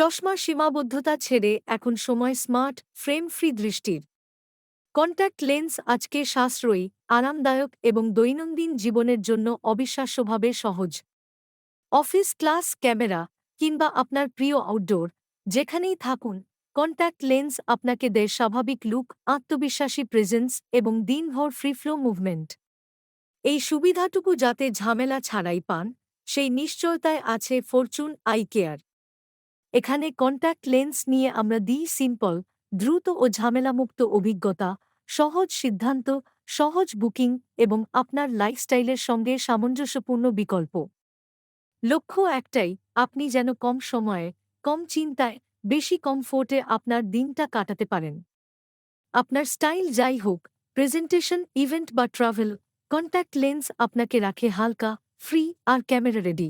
চশমার সীমাবদ্ধতা ছেড়ে এখন সময় স্মার্ট ফ্রেম ফ্রি দৃষ্টির। কন্ট্যাক্ট লেন্স আজকে সাশ্রয়ী, আরামদায়ক এবং দৈনন্দিন জীবনের জন্য অবিশ্বাস্যভাবে সহজ। অফিস ক্লাস ক্যামেরা কিংবা আপনার প্রিয় আউটডোর, যেখানেই থাকুন কন্ট্যাক্ট লেন্স আপনাকে দেয় স্বাভাবিক লুক, আত্মবিশ্বাসী প্রেজেন্স এবং দিনভর ফ্রি ফ্লো মুভমেন্ট। এই সুবিধাটুকু যাতে ঝামেলা ছাড়াই পান, সেই নিশ্চয়তায় আছে ফরচুন আই কেয়ার। এখানে কন্ট্যাক্ট লেন্স নিয়ে আমরা দিই সিম্পল দ্রুত ও ঝামেলামুক্ত অভিজ্ঞতা, সহজ সিদ্ধান্ত, সহজ বুকিং এবং আপনার লাইফস্টাইলের সঙ্গে সামঞ্জস্যপূর্ণ বিকল্প। লক্ষ্য একটাই, আপনি যেন কম সময়ে, কম চিন্তায়, বেশি কমফোর্টে আপনার দিনটা কাটাতে পারেন। আপনার স্টাইল যাই হোক প্রেজেন্টেশন ইভেন্ট বা ট্রাভেল কন্ট্যাক্ট লেন্স আপনাকে রাখে হালকা ফ্রি আর ক্যামেরা রেডি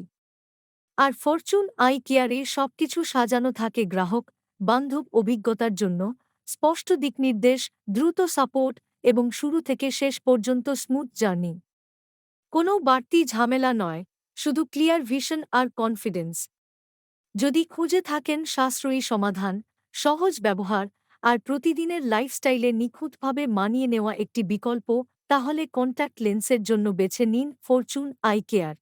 আর ফরচুন আই কেয়ারে সবকিছু সাজানো থাকে গ্রাহক, বান্ধব অভিজ্ঞতার জন্য। স্পষ্ট দিকনির্দেশ দ্রুত সাপোর্ট এবং শুরু থেকে শেষ পর্যন্ত স্মুথ জার্নি। কোনো বাড়তি ঝামেলা নয়, শুধু ক্লিয়ার ভিশন আর কনফিডেন্স। যদি খুঁজে থাকেন সাশ্রয়ী সমাধান, সহজ ব্যবহার আর প্রতিদিনের লাইফস্টাইলে নিখুঁতভাবে মানিয়ে নেওয়া একটি বিকল্প, তাহলে কন্ট্যাক্ট লেন্সের জন্য বেছে নিন ফরচুন আই কেয়ার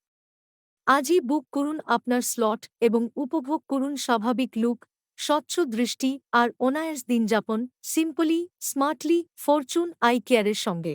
আজই বুক করুন আপনার স্লট এবং উপভোগ করুন স্বাভাবিক লুক, স্বচ্ছ দৃষ্টি আর অনায়াস দিনযাপন, সিম্পলি, স্মার্টলি, ফরচুন আই কেয়ারের সঙ্গে।